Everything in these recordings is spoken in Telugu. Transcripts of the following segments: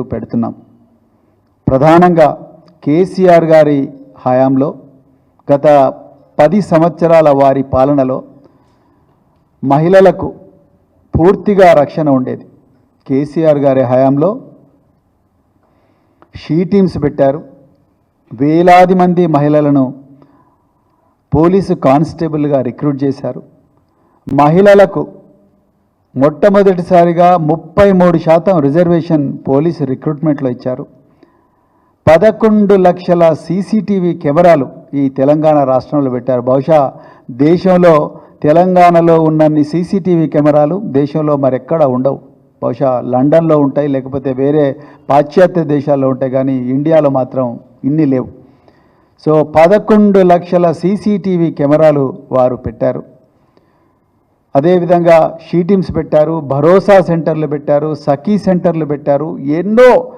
పెడుతున్నాం. ప్రధానంగా కేసీఆర్ గారి హయాంలో గత పది సంవత్సరాల వారి పాలనలో మహిళలకు పూర్తిగా రక్షణ ఉండేది. కేసీఆర్ గారి హయాంలో షీ టీమ్స్ పెట్టారు. వేలాది మంది మహిళలను పోలీసు కానిస్టేబుల్గా రిక్రూట్ చేశారు. మహిళలకు మొట్టమొదటిసారిగా ముప్పై మూడు శాతం రిజర్వేషన్ పోలీసు రిక్రూట్మెంట్లో ఇచ్చారు. పదకొండు లక్షల సీసీటీవీ కెమెరాలు ఈ తెలంగాణ రాష్ట్రంలో పెట్టారు. బహుశా దేశంలో తెలంగాణలో ఉన్నన్ని సీసీటీవీ కెమెరాలు దేశంలో మరెక్కడా ఉండవు. బహుశా లండన్లో ఉంటాయి లేకపోతే వేరే పాశ్చాత్య దేశాల్లో ఉంటాయి కానీ ఇండియాలో మాత్రం ఇన్ని లేవు. సో పదకొండు లక్షల సీసీటీవీ కెమెరాలు వారు పెట్టారు. అదేవిధంగా షీటీమ్స్ పెట్టారు భరోసా సెంటర్లు పెట్టారు సఖీ సెంటర్లు పెట్టారు ఎన్నో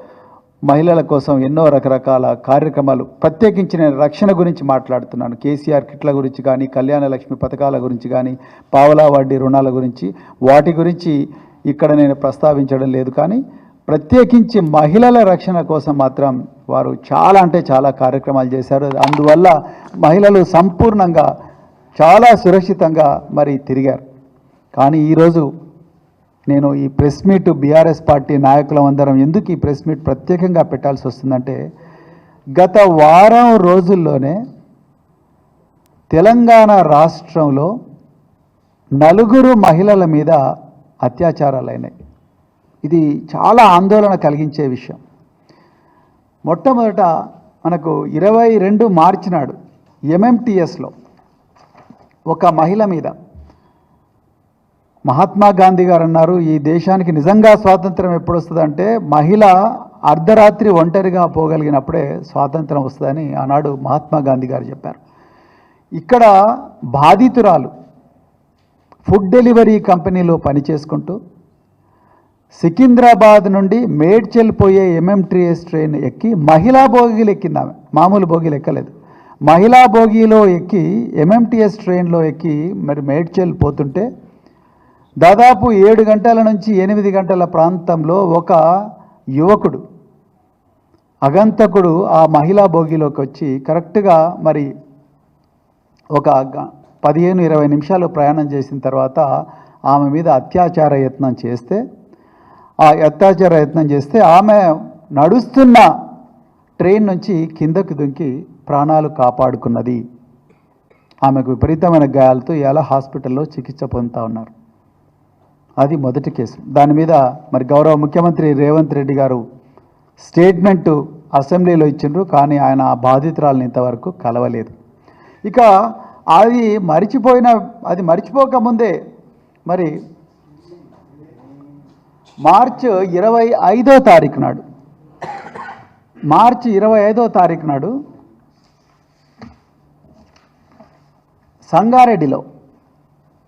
మహిళల కోసం ఎన్నో రకరకాల కార్యక్రమాలు. ప్రత్యేకించి నేను రక్షణ గురించి మాట్లాడుతున్నాను. కేసీఆర్ కిట్ల గురించి కానీ కళ్యాణ లక్ష్మి పథకాల గురించి కానీ పావలా వడ్డీ రుణాల గురించి వాటి గురించి ఇక్కడ నేను ప్రస్తావించడం లేదు. కానీ ప్రత్యేకించి మహిళల రక్షణ కోసం మాత్రం వారు చాలా అంటే చాలా కార్యక్రమాలు చేశారు. అందువల్ల మహిళలు సంపూర్ణంగా చాలా సురక్షితంగా మరి తిరిగారు. కానీ ఈరోజు నేను ఈ ప్రెస్ మీట్ బీఆర్ఎస్ పార్టీ నాయకులం అందరం ఎందుకు ఈ ప్రెస్ మీట్ ప్రత్యేకంగా పెట్టాల్సి వస్తుందంటే గత వారం రోజుల్లోనే తెలంగాణ రాష్ట్రంలో నలుగురు మహిళల మీద అత్యాచారాలైనాయి. ఇది చాలా ఆందోళన కలిగించే విషయం. మొట్టమొదట మనకు ఇరవై రెండు మార్చి నాడు ఎంఎంటిఎస్లో ఒక మహిళ మీద మహాత్మా గాంధీ గారు అన్నారు ఈ దేశానికి నిజంగా స్వాతంత్రం ఎప్పుడు వస్తుందంటే మహిళ అర్ధరాత్రి ఒంటరిగా పోగలిగినప్పుడే స్వాతంత్రం వస్తుందని ఆనాడు మహాత్మా గాంధీ గారు చెప్పారు. ఇక్కడ బాధితురాలు ఫుడ్ డెలివరీ కంపెనీలో పనిచేసుకుంటూ సికింద్రాబాద్ నుండి మేడ్చెల్ పోయే ఎంఎంటీఎస్ ట్రైన్ ఎక్కి మహిళా బోగీలు ఎక్కింది ఆమె. మామూలు బోగీలు ఎక్కలేదు. మహిళా బోగీలో ఎక్కి ఎంఎంటీఎస్ ట్రైన్లో ఎక్కి మరి మేడ్చెల్ పోతుంటే దాదాపు ఏడు గంటల నుంచి ఎనిమిది గంటల ప్రాంతంలో ఒక యువకుడు అగంతకుడు ఆ మహిళా భోగిలోకి వచ్చి కరెక్ట్గా మరి ఒక పదిహేను ఇరవై నిమిషాలు ప్రయాణం చేసిన తర్వాత ఆమె మీద అత్యాచార యత్నం చేస్తే ఆ అత్యాచార యత్నం చేస్తే ఆమె నడుస్తున్న ట్రైన్ నుంచి కిందకు దుంకి ప్రాణాలు కాపాడుకున్నది. ఆమెకు విపరీతమైన గాయాలతో ఇలా హాస్పిటల్లో చికిత్స పొందుతూ ఉన్నారు. అది మొదటి కేసు. దాని మీద మరి గౌరవ ముఖ్యమంత్రి రేవంత్ రెడ్డి గారు స్టేట్మెంట్ అసెంబ్లీలో ఇచ్చిండ్రు కానీ ఆయన ఆ బాధితురాలను ఇంతవరకు కలవలేదు. ఇక అది మరిచిపోయిన అది మరిచిపోకముందే మరి మార్చ్ ఇరవై ఐదో తారీఖు నాడు మార్చి ఇరవై ఐదో తారీఖు నాడు సంగారెడ్డిలో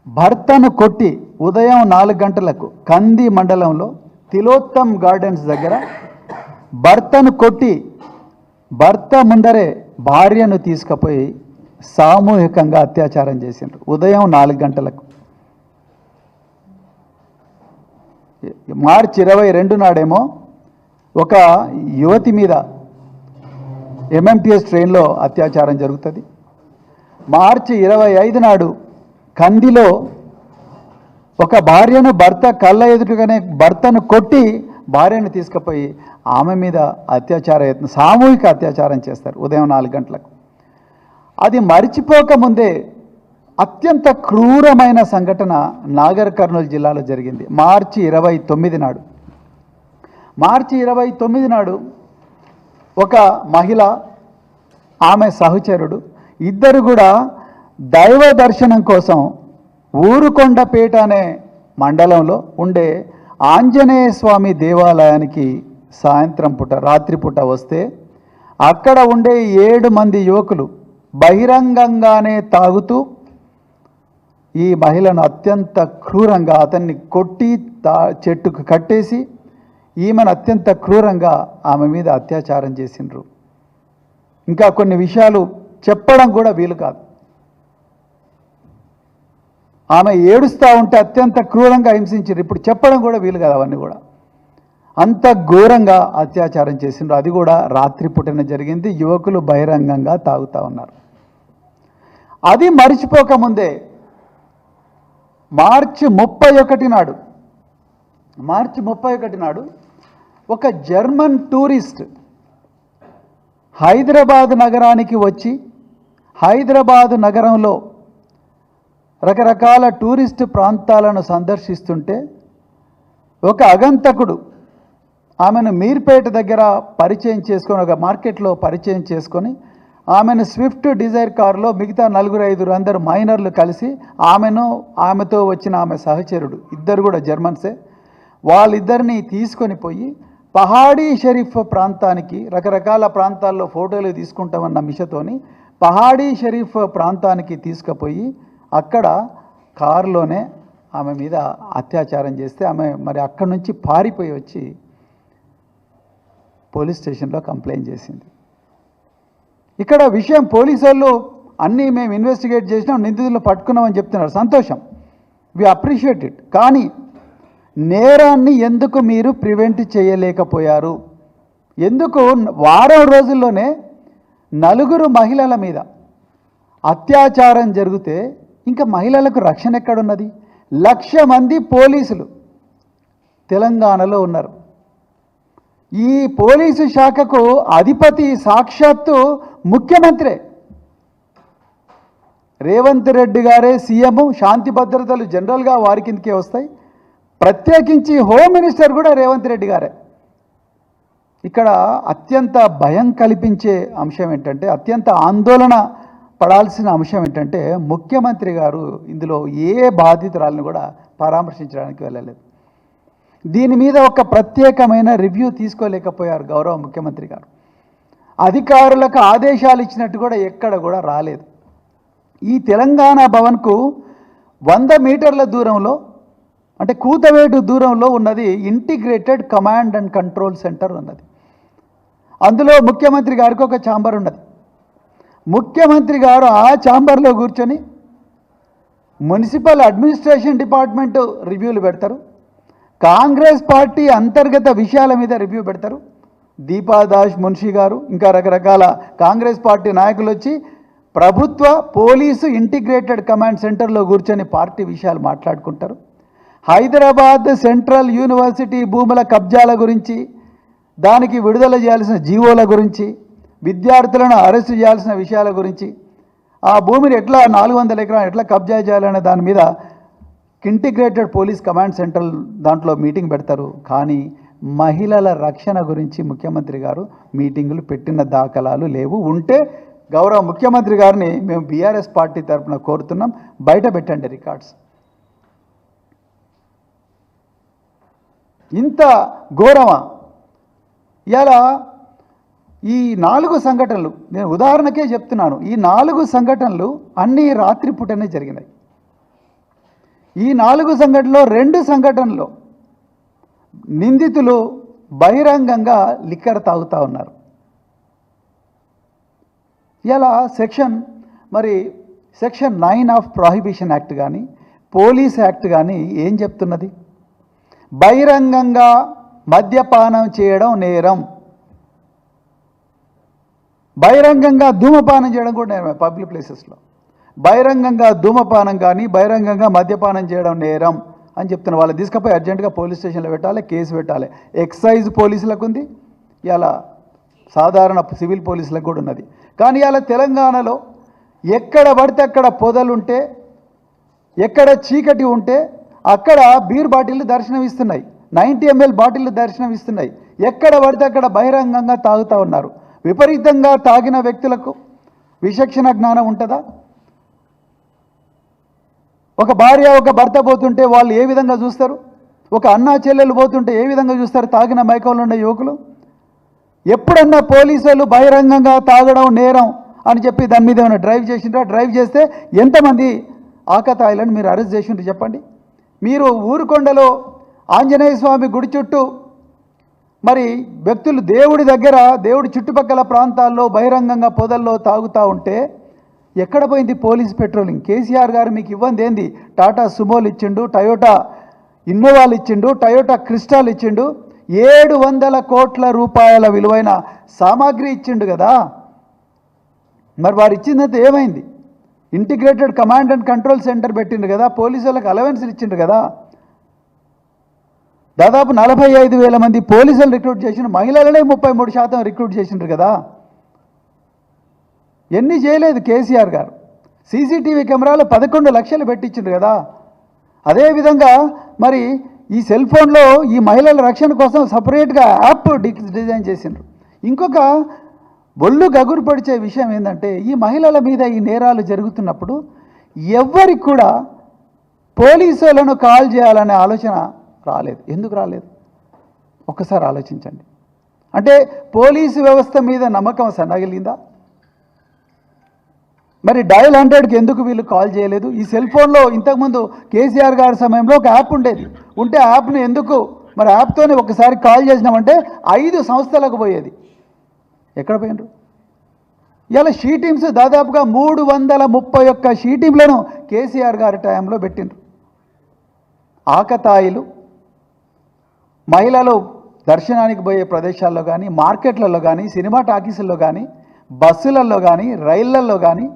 భర్తను కొట్టి ఉదయం నాలుగు గంటలకు కంది మండలంలో తిలోత్తమ్ గార్డెన్స్ దగ్గర భర్తను కొట్టి భర్త ముందరే భార్యను తీసుకుపోయి సామూహికంగా అత్యాచారం చేసిండ్రు. ఉదయం నాలుగు గంటలకు. మార్చి ఇరవై రెండు నాడేమో ఒక యువతి మీద ఎంఎంటీఎస్ ట్రైన్లో అత్యాచారం జరుగుతుంది. మార్చి ఇరవై ఐదు నాడు కందిలో ఒక భార్యను భర్త కళ్ళ ఎదుటగానే భర్తను కొట్టి భార్యను తీసుకుపోయి ఆమె మీద అత్యాచార యత్నం సామూహిక అత్యాచారం చేస్తారు ఉదయం నాలుగు గంటలకు. అది మరిచిపోకముందే అత్యంత క్రూరమైన సంఘటన నాగర్ కర్నూలు జిల్లాలో జరిగింది. మార్చి ఇరవై తొమ్మిది నాడు. మార్చి ఇరవై తొమ్మిది నాడు ఒక మహిళ ఆమె సహచరుడు ఇద్దరు కూడా దైవ దర్శనం కోసం ఊరుకొండపేట అనే మండలంలో ఉండే ఆంజనేయ స్వామి దేవాలయానికి సాయంత్రం పూట రాత్రి పూట వస్తే అక్కడ ఉండే ఏడు మంది యువకులు బహిరంగంగానే తాగుతూ ఈ మహిళను అత్యంత క్రూరంగా అతన్ని కొట్టి తా చెట్టుకు కట్టేసి ఈమెను అత్యంత క్రూరంగా ఆమె మీద అత్యాచారం చేసిండ్రు. ఇంకా కొన్ని విషయాలు చెప్పడం కూడా వీలు కాదు. ఆమె ఏడుస్తూ ఉంటే అత్యంత క్రూరంగా హింసించారు ఇప్పుడు చెప్పడం కూడా వీలు కాదు అవన్నీ కూడా. అంత ఘోరంగా అత్యాచారం చేసిండ్రు. అది కూడా రాత్రి పుట్టిన జరిగింది. యువకులు బహిరంగంగా తాగుతా ఉన్నారు. అది మరిచిపోకముందే మార్చి ముప్పై ఒకటి నాడు మార్చి ముప్పై ఒకటి నాడు ఒక జర్మన్ టూరిస్ట్ హైదరాబాద్ నగరానికి వచ్చి హైదరాబాద్ నగరంలో రకరకాల టూరిస్ట్ ప్రాంతాలను సందర్శిస్తుంటే ఒక అగంతకుడు ఆమెను మీర్పేట దగ్గర పరిచయం చేసుకొని ఒక మార్కెట్లో పరిచయం చేసుకొని ఆమెను స్విఫ్ట్ డిజైర్ కారులో మిగతా నలుగురు ఐదుగురు అందరు మైనర్లు కలిసి ఆమెను ఆమెతో వచ్చిన ఆమె సహచరుడు ఇద్దరు కూడా జర్మన్సే. వాళ్ళిద్దరిని తీసుకొని పోయి పహాడీ షరీఫ్ ప్రాంతానికి రకరకాల ప్రాంతాల్లో ఫోటోలు తీసుకుంటామన్న మిషతోని పహాడీ షరీఫ్ ప్రాంతానికి తీసుకుపోయి అక్కడ కారులోనే ఆమె మీద అత్యాచారం చేస్తే ఆమె మరి అక్కడి నుంచి పారిపోయి వచ్చి పోలీస్ స్టేషన్లో కంప్లైంట్ చేసింది. ఇక్కడ విషయం పోలీసు వాళ్ళు అన్నీ మేము ఇన్వెస్టిగేట్ చేసినాం నిందితులను పట్టుకున్నామని చెప్తున్నారు. సంతోషం. We appreciate it. కానీ నేరాన్ని ఎందుకు మీరు ప్రివెంట్ చేయలేకపోయారు? ఎందుకు వారం రోజుల్లోనే నలుగురు మహిళల మీద అత్యాచారం జరిగితే ఇంకా మహిళలకు రక్షణ ఎక్కడున్నది? లక్ష మంది పోలీసులు తెలంగాణలో ఉన్నారు. ఈ పోలీసు శాఖకు అధిపతి సాక్షాత్తు ముఖ్యమంత్రే. రేవంత్ రెడ్డి గారే సీఎం శాంతి భద్రతలు జనరల్గా వారి కిందకే వస్తాయి. ప్రత్యేకించి హోమ్ మినిస్టర్ కూడా రేవంత్ రెడ్డి గారే. ఇక్కడ అత్యంత భయం కల్పించే అంశం ఏంటంటే అత్యంత ఆందోళన పడాల్సిన అంశం ఏంటంటే ముఖ్యమంత్రి గారు ఇందులో ఏ బాధితురాలను కూడా పరామర్శించడానికి వెళ్ళలేదు. దీని మీద ఒక ప్రత్యేకమైన రివ్యూ తీసుకోలేకపోయారు గౌరవ ముఖ్యమంత్రి గారు. అధికారులకు ఆదేశాలు ఇచ్చినట్టు కూడా ఎక్కడ కూడా రాలేదు. ఈ తెలంగాణ భవన్కు వంద మీటర్ల దూరంలో అంటే కూతవేటు దూరంలో ఉన్నది integrated command and control centre ఉన్నది. అందులో ముఖ్యమంత్రి గారికి ఒక ఛాంబర్ ఉన్నది. ముఖ్యమంత్రి గారు ఆ ఛాంబర్లో కూర్చొని మున్సిపల్ అడ్మినిస్ట్రేషన్ డిపార్ట్మెంట్ రివ్యూలు పెడతారు. కాంగ్రెస్ పార్టీ అంతర్గత విషయాల మీద రివ్యూ పెడతారు. దీపాదాస్ మున్షి గారు ఇంకా రకరకాల కాంగ్రెస్ పార్టీ నాయకులు వచ్చి ప్రభుత్వ పోలీసు ఇంటిగ్రేటెడ్ కమాండ్ సెంటర్లో కూర్చొని పార్టీ విషయాలు మాట్లాడుకుంటారు. హైదరాబాద్ సెంట్రల్ యూనివర్సిటీ భూముల కబ్జాల గురించి దానికి విడుదల చేయాల్సిన జీవోల గురించి విద్యార్థులను అరెస్ట్ చేయాల్సిన విషయాల గురించి ఆ భూమిని ఎట్లా నాలుగు వందల ఎకరాలు ఎట్లా కబ్జా చేయాలనే దాని మీద ఇంటిగ్రేటెడ్ పోలీస్ కమాండ్ సెంటర్ దాంట్లో మీటింగ్ పెడతారు. కానీ మహిళల రక్షణ గురించి ముఖ్యమంత్రి గారు మీటింగులు పెట్టిన దాఖలాలు లేవు. ఉంటే గౌరవ ముఖ్యమంత్రి గారిని మేము బీఆర్ఎస్ పార్టీ తరఫున కోరుతున్నాం. బయట పెట్టండి రికార్డ్స్. ఇంత ఘోరమా? ఇలా ఈ నాలుగు సంఘటనలు నేను ఉదాహరణకే చెప్తున్నాను ఈ నాలుగు సంఘటనలు అన్నీ రాత్రిపూటనే జరిగినాయి. ఈ నాలుగు సంఘటనలో రెండు సంఘటనలో నిందితులు బహిరంగంగా లిక్కర్ తాగుతూ ఉన్నారు. ఇలా సెక్షన్ మరి section nine of prohibition act కానీ పోలీస్ యాక్ట్ కానీ ఏం చెప్తున్నది? బహిరంగంగా మద్యపానం చేయడం నేరం. బహిరంగంగా ధూమపానం చేయడం కూడా నేరమే పబ్లిక్ ప్లేసెస్లో. బహిరంగంగా ధూమపానం కానీ బహిరంగంగా మద్యపానం చేయడం నేరం అని చెప్తున్న వాళ్ళు తీసుకుపోయి అర్జెంటుగా పోలీస్ స్టేషన్లో పెట్టాలి కేసు పెట్టాలి. ఎక్సైజ్ పోలీసులకు ఉంది ఇలా సాధారణ సివిల్ పోలీసులకు కూడా ఉన్నది. కానీ ఇలా తెలంగాణలో ఎక్కడ పడితే అక్కడ పొదలుంటే ఎక్కడ చీకటి ఉంటే అక్కడ బీర్ బాటిళ్ళు దర్శనం ఇస్తున్నాయి. నైంటీ ఎంఎల్ బాటిళ్ళు దర్శనం ఇస్తున్నాయి. ఎక్కడ పడితే అక్కడ బహిరంగంగా తాగుతూ ఉన్నారు. విపరీతంగా తాగిన వ్యక్తులకు విచక్షణ జ్ఞానం ఉంటుందా? ఒక భార్య ఒక భర్త పోతుంటే వాళ్ళు ఏ విధంగా చూస్తారు? ఒక అన్నా చెల్లెలు పోతుంటే ఏ విధంగా చూస్తారు తాగిన మైకంలో ఉండే యువకులు? ఎప్పుడన్నా పోలీసులు బహిరంగంగా తాగడం నేరం అని చెప్పి దాని మీద ఏమైనా డ్రైవ్ చేసిండ్రా? డ్రైవ్ చేస్తే ఎంతమంది ఆకతాయిలను మీరు అరెస్ట్ చేసిండ్రు చెప్పండి? మీరు ఊరుకొండలో ఆంజనేయ స్వామి గుడి చుట్టూ మరి వ్యక్తులు దేవుడి దగ్గర దేవుడి చుట్టుపక్కల ప్రాంతాల్లో బహిరంగంగా పొదల్లో తాగుతూ ఉంటే ఎక్కడ పోయింది పోలీస్ పెట్రోలింగ్? కేసీఆర్ గారు మీకు ఇవ్వంది ఏంది? టాటా సుమోలు ఇచ్చిండు టయోటా ఇన్నోవాలు ఇచ్చిండు టయోటా క్రిస్టాల్ ఇచ్చిండు ఏడు వందల కోట్ల రూపాయల విలువైన సామాగ్రి ఇచ్చిండు కదా? మరి వారు ఇచ్చిందంతా ఏమైంది? Integrated command and control centre పెట్టిండు కదా పోలీసు వాళ్ళకి అలవెన్స్లు ఇచ్చిండు కదా? దాదాపు నలభై ఐదు వేల మంది పోలీసులు రిక్రూట్ చేసిన మహిళలనే ముప్పై మూడు శాతం రిక్రూట్ చేసిండ్రు కదా. ఎన్ని చేయలేదు కేసీఆర్ గారు. సీసీటీవీ కెమెరాలు పదకొండు లక్షలు పెట్టించిండ్రు కదా. అదేవిధంగా మరి ఈ సెల్ ఫోన్లో ఈ మహిళల రక్షణ కోసం సపరేట్గా యాప్ డిజైన్ చేసిండ్రు. ఇంకొక ఒళ్ళు గగురు పడిచే విషయం ఏంటంటే ఈ మహిళల మీద ఈ నేరాలు జరుగుతున్నప్పుడు ఎవ్వరికి కూడా పోలీసులను కాల్ చేయాలనే ఆలోచన రాలేదు. ఎందుకు రాలేదు? ఒక్కసారి ఆలోచించండి. అంటే పోలీసు వ్యవస్థ మీద నమ్మకం సన్నగిలిందా? మరి డయల్ హండ్రెడ్కి ఎందుకు వీళ్ళు కాల్ చేయలేదు? ఈ సెల్ ఫోన్లో ఇంతకుముందు కేసీఆర్ గారి సమయంలో ఒక యాప్ ఉండేది. ఉంటే యాప్ను యాప్ని ఎందుకు? మరి యాప్తోనే ఒకసారి కాల్ చేసినామంటే ఐదు సంస్థలకు పోయేది. ఎక్కడ పోయినరు ఇలా షీ టీమ్స్ దాదాపుగా మూడు వందల ముప్పై ఒక్క షీ టీంలను కేసీఆర్ గారి టైంలో పెట్టిండ్రు. ఆకతాయిలు మహిళలు దర్శనానికి పోయే ప్రదేశాల్లో కానీ మార్కెట్లలో కానీ సినిమా టాకీసుల్లో కానీ బస్సులలో కానీ రైళ్ళలో కానీ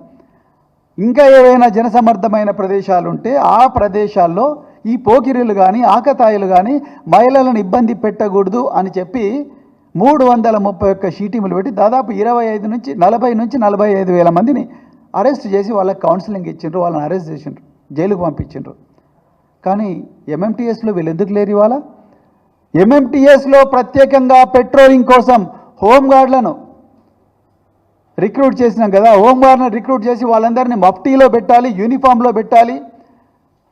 ఇంకా ఏవైనా జనసమర్థమైన ప్రదేశాలు ఉంటే ఆ ప్రదేశాల్లో ఈ పోకిరీలు కానీ ఆకతాయిలు కానీ మహిళలను ఇబ్బంది పెట్టకూడదు అని చెప్పి మూడు వందల ముప్పై ఒక్క షీటీములు పెట్టి దాదాపు ఇరవై ఐదు నుంచి నలభై నుంచి నలభై ఐదు వేల మందిని అరెస్ట్ చేసి వాళ్ళకి కౌన్సిలింగ్ ఇచ్చిండ్రు వాళ్ళని అరెస్ట్ చేసిండ్రు జైలుకు పంపించిండ్రు. కానీ ఎంఎంటీఎస్లో వీళ్ళు ఎందుకు లేరు ఇవాళ? ఎంఎంటీఎస్లో ప్రత్యేకంగా పెట్రోలింగ్ కోసం హోంగార్డులను రిక్రూట్ చేసినాం కదా. హోంగార్డ్ను రిక్రూట్ చేసి వాళ్ళందరినీ మఫ్టీలో పెట్టాలి యూనిఫామ్లో పెట్టాలి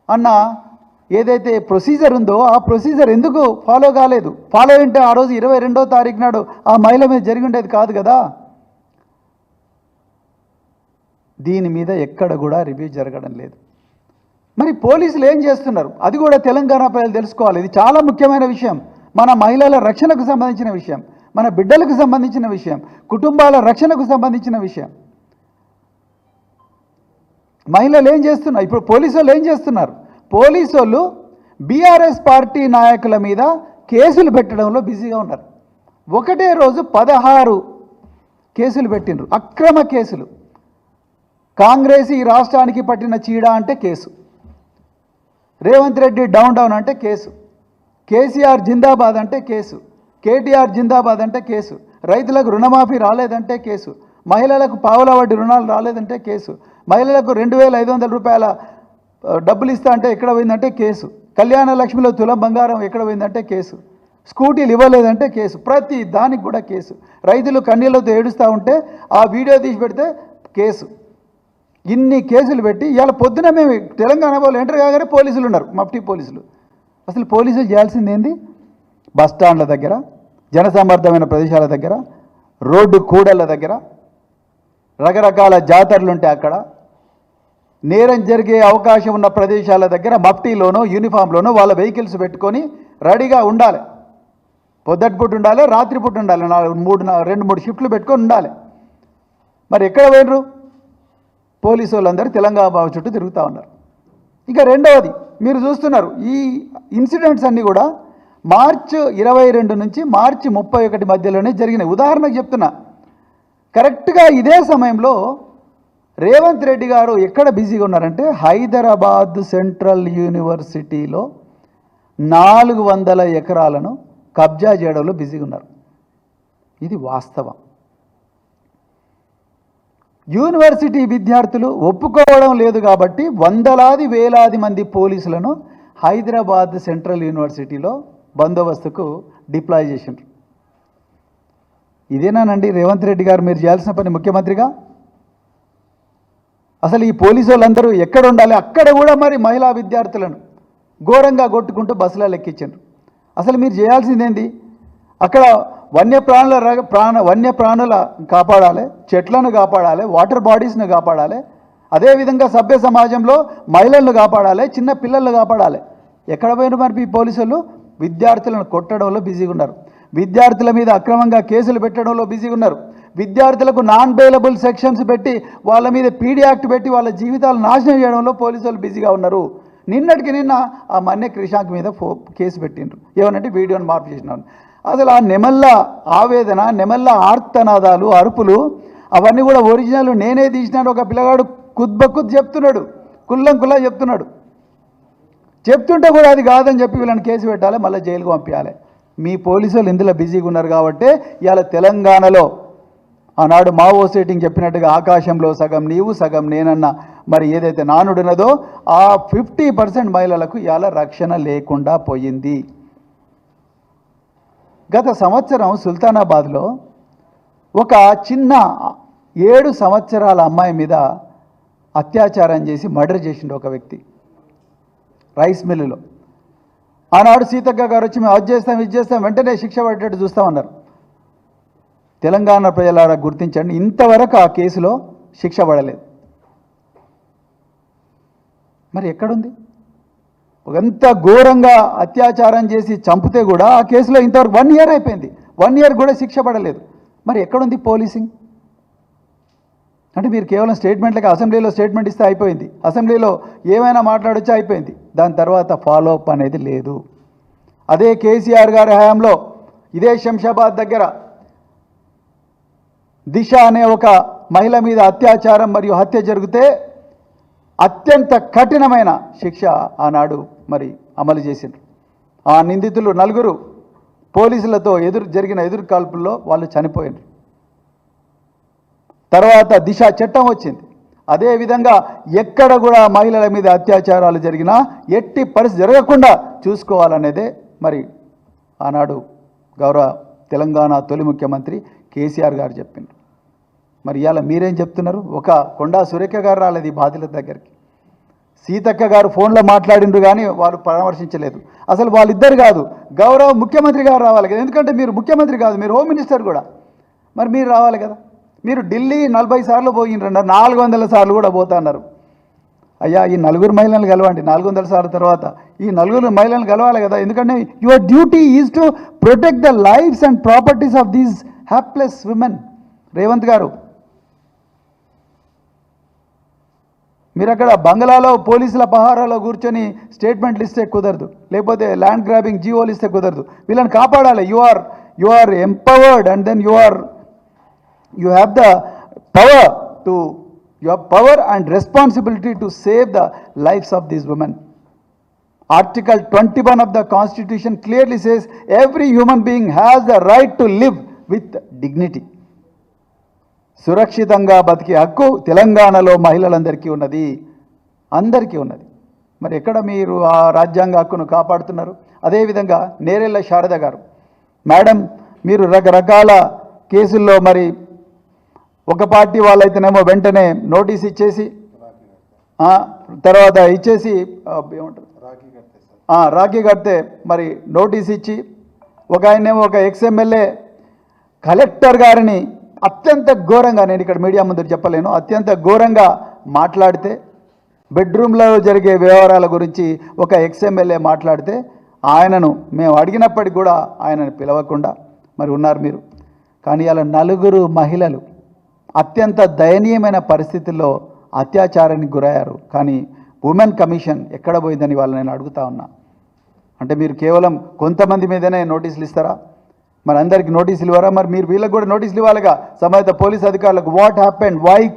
అన్న ఏదైతే ప్రొసీజర్ ఉందో ఆ ప్రొసీజర్ ఎందుకు ఫాలో కాలేదు? ఫాలో అంటే ఆ రోజు ఇరవై రెండో తారీఖు నాడు ఆ మహిళ మీద జరిగి ఉండేది కాదు కదా. దీని మీద ఎక్కడ కూడా రివ్యూ జరగడం లేదు. మరి పోలీసులు ఏం చేస్తున్నారు? అది కూడా తెలంగాణ ప్రజలు తెలుసుకోవాలి. ఇది చాలా ముఖ్యమైన విషయం. మన మహిళల రక్షణకు సంబంధించిన విషయం. మన బిడ్డలకు సంబంధించిన విషయం. కుటుంబాల రక్షణకు సంబంధించిన విషయం. మహిళలు ఏం చేస్తున్నారు? ఇప్పుడు పోలీసు వాళ్ళు ఏం చేస్తున్నారు? పోలీసు వాళ్ళు బీఆర్ఎస్ పార్టీ నాయకుల మీద కేసులు పెట్టడంలో బిజీగా ఉన్నారు. ఒకటే రోజు పదహారు కేసులు పెట్టిండ్రు. అక్రమ కేసులు. కాంగ్రెస్ ఈ రాష్ట్రానికి పట్టిన చీడ అంటే case. Revanth Reddy down down అంటే కేసు. కేసీఆర్ జిందాబాద్ అంటే కేసు. కేటీఆర్ జిందాబాద్ అంటే కేసు. రైతులకు రుణమాఫీ రాలేదంటే కేసు. మహిళలకు పావుల వడ్డీ రుణాలు రాలేదంటే కేసు. మహిళలకు రెండు వేల ఐదు వందల రూపాయల డబ్బులు ఇస్తా అంటే ఎక్కడ పోయిందంటే కేసు. కళ్యాణ లక్ష్మిలో తులం బంగారం ఎక్కడ పోయిందంటే కేసు. స్కూటీలు ఇవ్వలేదంటే కేసు. ప్రతి దానికి కూడా కేసు. రైతులు కన్నీళ్ళతో ఏడుస్తూ ఉంటే ఆ వీడియో తీసి పెడితే కేసు. ఇన్ని కేసులు పెట్టి ఇవాళ పొద్దున మేము తెలంగాణ వాళ్ళు ఎంటర్ కాగానే పోలీసులు ఉన్నారు మఫ్టీ పోలీసులు. అసలు పోలీసులు చేయాల్సింది ఏంది? బస్ స్టాండ్ల దగ్గర జనసమర్థమైన ప్రదేశాల దగ్గర రోడ్డు కూడళ్ళ దగ్గర రకరకాల జాతరలు ఉంటాయి అక్కడ. నేరం జరిగే అవకాశం ఉన్న ప్రదేశాల దగ్గర మఫ్టీలోనో యూనిఫామ్లోనో వాళ్ళ వెహికల్స్ పెట్టుకొని రెడీగా ఉండాలి. పొద్దుటిపూట ఉండాలి రాత్రిపూట ఉండాలి నాలుగు మూడు రెండు మూడు షిఫ్ట్లు పెట్టుకొని ఉండాలి. మరి ఎక్కడ పోయినరు? పోలీసు వాళ్ళందరూ తెలంగాణ బాబు చుట్టూ తిరుగుతూ ఉన్నారు. ఇక రెండవది మీరు చూస్తున్నారు ఈ ఇన్సిడెంట్స్ అన్నీ కూడా మార్చ్ ఇరవై రెండు నుంచి మార్చి ముప్పై ఒకటి మధ్యలోనే జరిగినాయి. ఉదాహరణకు చెప్తున్నా కరెక్ట్గా ఇదే సమయంలో రేవంత్ రెడ్డి గారు ఎక్కడ బిజీగా ఉన్నారంటే హైదరాబాద్ సెంట్రల్ యూనివర్సిటీలో నాలుగు వందల ఎకరాలను కబ్జా చేయడంలో బిజీగా ఉన్నారు. ఇది వాస్తవం. యూనివర్సిటీ విద్యార్థులు ఒప్పుకోవడం లేదు కాబట్టి వందలాది వేలాది మంది పోలీసులను హైదరాబాద్ సెంట్రల్ యూనివర్సిటీలో బందోబస్తుకు డిప్లాయ్ చేసిండ్రు. ఇదేనానండి రేవంత్ రెడ్డి గారు మీరు చేయాల్సిన పని ముఖ్యమంత్రిగా? అసలు ఈ పోలీసు వాళ్ళందరూ ఎక్కడ ఉండాలి? అక్కడ కూడా మరి మహిళా విద్యార్థులను ఘోరంగా కొట్టుకుంటూ బస్సులో లెక్కించారు అసలు మీరు చేయాల్సిందేంది? అక్కడ వన్యప్రాణుల ర- ప్రాణ వన్యప్రాణుల కాపాడాలి చెట్లను కాపాడాలి వాటర్ బాడీస్ను కాపాడాలి. అదేవిధంగా సభ్య సమాజంలో మహిళలను కాపాడాలి చిన్న పిల్లలను కాపాడాలి. ఎక్కడ పోయిన మరి ఈ పోలీసులు విద్యార్థులను కొట్టడంలో బిజీగా ఉన్నారు. విద్యార్థుల మీద అక్రమంగా కేసులు పెట్టడంలో బిజీగా ఉన్నారు. విద్యార్థులకు నాన్ బెయిలబుల్ సెక్షన్స్ పెట్టి వాళ్ళ మీద పీడీ యాక్ట్ పెట్టి వాళ్ళ జీవితాలు నాశనం చేయడంలో పోలీసులు బిజీగా ఉన్నారు. నిన్నటికి నిన్న ఆ మన్య క్రిషాంక్ మీద ఫో కేసు పెట్టిండ్రు. ఏమనంటే వీడియోని మార్పు చేసినాను అసలు ఆ నెమల్ల ఆవేదన నెమల్ల ఆర్తనాదాలు అరుపులు అవన్నీ కూడా ఒరిజినల్ నేనే తీసినాడు ఒక పిల్లగాడు కుద్బకుద్ చెప్తున్నాడు కుల్లం కుల్లా చెప్తున్నాడు. చెప్తుంటే కూడా అది కాదని చెప్పి వీళ్ళని కేసు పెట్టాలి మళ్ళీ జైలుకు పంపించాలి. మీ పోలీసులు ఇందులో బిజీగా ఉన్నారు కాబట్టి ఇవాళ తెలంగాణలో ఆనాడు మావో సెట్టింగ్ చెప్పినట్టుగా ఆకాశంలో సగం నీవు సగం నేనన్న మరి ఏదైతే నానుడున్నదో ఆ ఫిఫ్టీ పర్సెంట్ మహిళలకు ఇవాళ రక్షణ లేకుండా పోయింది. గత సంవత్సరం సుల్తానాబాద్లో ఒక చిన్న ఏడు సంవత్సరాల అమ్మాయి మీద అత్యాచారం చేసి మర్డర్ చేసిండు ఒక వ్యక్తి రైస్ మిల్లులో. ఆనాడు సీతక్క గారు వచ్చి మేము అది చేస్తాం ఇది చేస్తాం వెంటనే శిక్ష పడేటట్టు చూస్తామన్నారు తెలంగాణ ప్రజలారా గుర్తించండి ఇంతవరకు ఆ కేసులో శిక్ష పడలేదు. మరి ఎక్కడుంది? ఎంత ఘోరంగా అత్యాచారం చేసి చంపితే కూడా ఆ కేసులో ఇంతవరకు వన్ ఇయర్ అయిపోయింది. వన్ ఇయర్ కూడా శిక్ష పడలేదు. మరి ఎక్కడుంది పోలీసింగ్? అంటే మీరు కేవలం స్టేట్మెంట్లకి అసెంబ్లీలో స్టేట్మెంట్ ఇస్తే అయిపోయింది. అసెంబ్లీలో ఏమైనా మాట్లాడొచ్చా అయిపోయింది. దాని తర్వాత ఫాలో అప్ అనేది లేదు. అదే కేసీఆర్ గారి హయాంలో ఇదే శంషాబాద్ దగ్గర దిశ అనే ఒక మహిళ మీద అత్యాచారం మరియు హత్య జరిగితే అత్యంత కఠినమైన శిక్ష ఆనాడు మరి అమలు చేసిండ్రు. ఆ నిందితులు నలుగురు పోలీసులతో ఎదురు జరిగిన ఎదురు కాల్పుల్లో వాళ్ళు చనిపోయినారు తర్వాత దిశ చట్టం వచ్చింది. అదేవిధంగా ఎక్కడ కూడా మహిళల మీద అత్యాచారాలు జరిగినా ఎట్టి పరిస్థితి జరగకుండా చూసుకోవాలనేదే మరి ఆనాడు గౌరవ తెలంగాణ తొలి ముఖ్యమంత్రి కేసీఆర్ గారు చెప్పిండ్రు. మరి ఇవాళ మీరేం చెప్తున్నారు? ఒక కొండా సురేఖ గారు రాలేదు ఈ బాధితుల దగ్గరికి. సీతక్క గారు ఫోన్లో మాట్లాడిండ్రు కానీ వాళ్ళు పరామర్శించలేదు. అసలు వాళ్ళిద్దరు కాదు గౌరవ ముఖ్యమంత్రి గారు రావాలి కదా. ఎందుకంటే మీరు ముఖ్యమంత్రి కాదు మీరు హోమ్ మినిస్టర్ కూడా. మరి మీరు రావాలి కదా. మీరు ఢిల్లీ నలభై సార్లు పోయిండ్రన్నారు నాలుగు వందల సార్లు కూడా పోతున్నారు. అయ్యా ఈ నలుగురు మహిళలను కలవండి. నాలుగు వందల సార్లు తర్వాత ఈ నలుగురు మహిళలను కలవాలి కదా. ఎందుకంటే your duty is to protect the lives and properties of these hapless women. Revanth గారు మీరు అక్కడ బంగ్లాలో పోలీసుల పహారాలో కూర్చొని స్టేట్మెంట్లు ఇస్తే కుదరదు. లేకపోతే ల్యాండ్ గ్రాబింగ్ జీవోలు ఇస్తే కుదరదు. వీళ్ళని కాపాడాలి. You are you are empowered and then you are you have the power to you have power and responsibility to save the lives of these women article twenty one of the constitution clearly says every human being has the right to live with dignity సురక్షితంగా బతికే హక్కు తెలంగాణలో మహిళలందరికీ ఉన్నది. అందరికీ ఉన్నది. మరి ఎక్కడ మీరు ఆ రాజ్యాంగ హక్కును కాపాడుతున్నారు? అదేవిధంగా నేరెళ్ళ శారద గారు మేడం మీరు రకరకాల కేసుల్లో మరి ఒక పార్టీ వాళ్ళైతేనేమో వెంటనే నోటీస్ ఇచ్చేసి తర్వాత ఇచ్చేసి ఏమంటారు? రాఖీ కడితే మరి నోటీస్ ఇచ్చి ఒక ఆయనేమో ఒక ఎక్స్ఎమ్మెల్యే కలెక్టర్ గారిని అత్యంత ఘోరంగా నేను ఇక్కడ మీడియా ముందు చెప్పలేను అత్యంత ఘోరంగా మాట్లాడితే బెడ్రూమ్లో జరిగే వ్యవహారాల గురించి ఒక ఎక్స్ఎమ్మెల్యే మాట్లాడితే ఆయనను మేము అడిగినప్పటికి కూడా ఆయనను పిలవకుండా మరి ఉన్నారు మీరు. కానీ అలా నలుగురు మహిళలు అత్యంత దయనీయమైన పరిస్థితుల్లో అత్యాచారానికి గురయ్యారు. కానీ ఉమెన్ కమిషన్ ఎక్కడ పోయిందని వాళ్ళు నేను అడుగుతా ఉన్నా. అంటే మీరు కేవలం కొంతమంది మీదనే నోటీసులు ఇస్తారా? మరి అందరికి నోటీసులు ఇవ్వరా? మరి మీరు వీళ్ళకి కూడా నోటీసులు ఇవ్వాలిగా. సంబంధిత పోలీస్ అధికారులకు వాట్ హ్యాపెండ్ వై